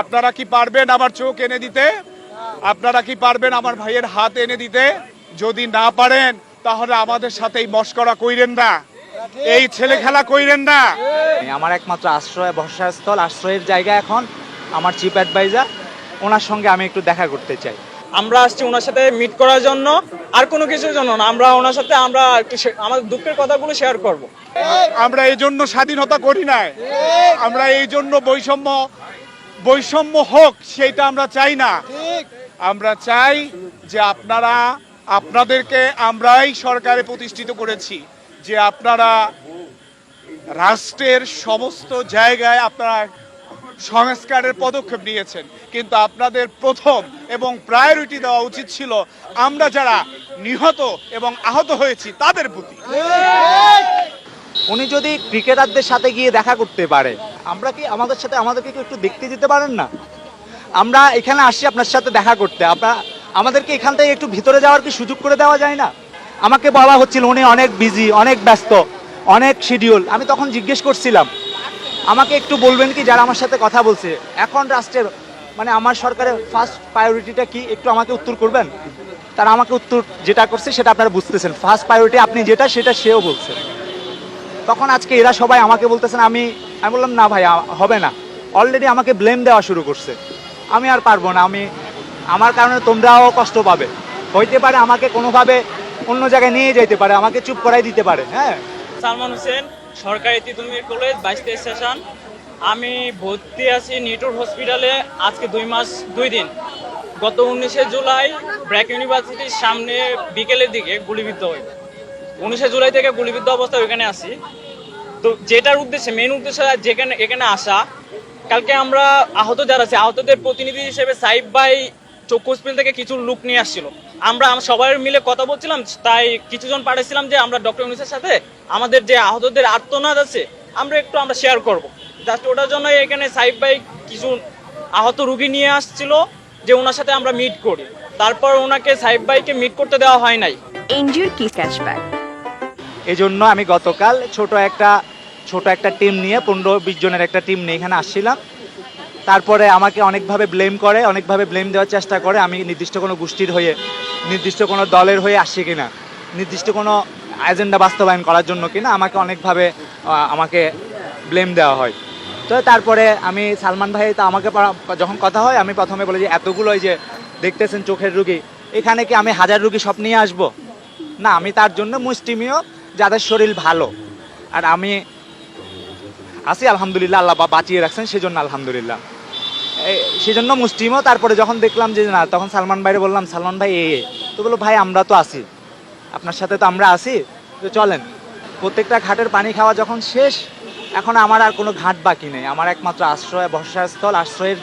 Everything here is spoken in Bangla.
আপনারা কি পারবেন আমার চোখ এনে দিতে? আপনারা কি পারবেন আমার ভাইয়ের হাত এনে দিতে? যদি না পারেন তাহলে আমাদের সাথে এই মস্করা কইরেন না। এই ছেলে খেলা কইরেন না। আমার একমাত্র আশ্রয় ভরসাস্থল আশ্রয়ের জায়গা এখন আমার চিফ অ্যাডভাইজার। ওনার সঙ্গে আমি একটু দেখা করতে চাই। আমরা আসছি ওনার সাথে মিট করার জন্য। আর কোনো কিছুর জন্য না আমরা ওনার সাথে আমরা একটু আমাদের দুঃখের কথাগুলো শেয়ার করব। আমরা এই জন্য স্বাধীনতা করি নাই। আমরা এই জন্য বৈষম্য বৈষম্য হোক সেটা আমরা চাই না। আমরা চাই যে আপনারা আপনাদেরকে আমরাই সরকারে প্রতিষ্ঠিত করেছি যে আপনারা রাষ্ট্রের সমস্ত জায়গায় আপনারা সংস্কারের পদক্ষেপ নিয়েছেন। কিন্তু আপনাদের প্রথম এবং প্রায়োরিটি দেওয়া উচিত ছিল আমরা যারা নিহত এবং আহত হয়েছি তাদের প্রতি। উনি যদি ক্রিকেটারদের সাথে গিয়ে দেখা করতে পারে আমরা কি আমাদের সাথে আমাদেরকে কি একটু দেখতে দিতে পারেন না? আমরা এখানে আসি আপনার সাথে দেখা করতে। আপনার, আমাদেরকে এখান থেকে একটু ভিতরে যাওয়ার কি সুযোগ করে দেওয়া যায় না? আমাকে বলা হচ্ছিল উনি অনেক বিজি অনেক ব্যস্ত, অনেক শিডিউল আমি তখন জিজ্ঞেস করছিলাম, আমাকে একটু বলবেন কি যারা আমার সাথে কথা বলছে? এখন রাষ্ট্রের মানে আমার সরকারের ফার্স্ট প্রায়োরিটিটা কি? একটু আমাকে উত্তর করবেন? তারা আমাকে উত্তর যেটা করছে সেটা আপনারা বুঝতেছেন। ফার্স্ট প্রায়োরিটি আপনি যেটা, সেটা সেও বলছে। তখন আজকে এরা সবাই আমাকে বলতেছেন আমি আমি বললাম, না ভাই হবে না। অলরেডি আমাকে ব্লেম দেওয়া শুরু করছে। আমি আর পারব না, আমি, আমার কারণে তোমরাও কষ্ট পাবে। হইতে পারে আমাকে কোনোভাবে অন্য জায়গায় নিয়ে যেতে পারে, আমাকে চুপ করাই দিতে পারে হ্যাঁ? সালমান হোসেন, সরকারি তিতুমির কলেজ, বাইশ তেইশ সেশন। আমি ভর্তি আছি নিটুর হসপিটালে আজকে দুই মাস, দুই দিন। গত উনিশে জুলাই ব্র্যাক ইউনিভার্সিটির সামনে বিকেলের দিকে গুলিবিদ্ধ হই। উনিশে জুলাই থেকে গুলিবিদ্ধ অবস্থায় ওইখানে আসি তো যেটার উদ্দেশ্যে মেন উদ্দেশ্য যেখানে, এখানে আসা, কালকে আমরা আহত যারা আছে, আহতদের প্রতিনিধি হিসেবে সাইব ভাই চক্ষু থেকে কিছু লুক নিয়ে আসছিল। আমরা সবাই মিলে কথা বলছিলাম, তাই কিছুজন পাঠিয়েছিলাম যে আমরা ডক্টর ইউনিসের সাথে আমাদের যে আহতদের আর্তনাদ আছে, আমরা একটু আমরা শেয়ার করব। জাস্ট ওটার জন্য এখানে সাইব ভাই কিছু আহত রুগী নিয়ে আসছিল, যে ওনার সাথে আমরা মিট করি। তারপর ওনাকে সাইব ভাইকে মিট করতে দেওয়া হয় নাই। এনজিওর কি ক্যাশব্যাক এই জন্য আমি গতকাল ছোট একটা ছোট একটা টিম নিয়ে, পনেরো, বিশ জনের একটা টিম নিয়ে এখানে আসছিলাম। তারপরে আমাকে অনেকভাবে ব্লেম করে, অনেকভাবে ব্লেম দেওয়ার চেষ্টা করে। আমি নির্দিষ্ট কোনো গোষ্ঠীর হয়ে, নির্দিষ্ট কোনো দলের হয়ে আসছি কিনা, নির্দিষ্ট কোনো এজেন্ডা বাস্তবায়ন করার জন্য কিনা, আমাকে অনেকভাবে আমাকে ব্লেম দেওয়া হয়। তো তারপরে আমি, সালমান ভাই, তা আমাকে যখন কথা হয়, আমি প্রথমে বলি যে, এতগুলো যে দেখতেছেন চোখের রুগী, এখানে কি আমি হাজার রুগী সব নিয়ে আসব? না, আমি তার জন্য মুষ্টিমীয় যাদের শরীর ভালো। আর আমি আছি, আলহামদুলিল্লাহ, আল্লাহ বা- বাঁচিয়ে রাখছেন, সেজন্য আলহামদুলিল্লাহ। এই সেজন্য মুসলিমও, তারপরে যখন দেখলাম যে না, তখন সালমান ভাইরে বললাম, সালমান ভাই এই। তো বলল, ভাই, আমরা তো আছি। আপনার সাথে তো আমরা আছি। তো চলেন। প্রত্যেকটা ঘাটের পানি খাওয়া যখন শেষ, এখন আমার আর কোনো ঘাট বাকি নেই। আমার একমাত্র আশ্রয় বর্ষাস্থল আশ্রয়ের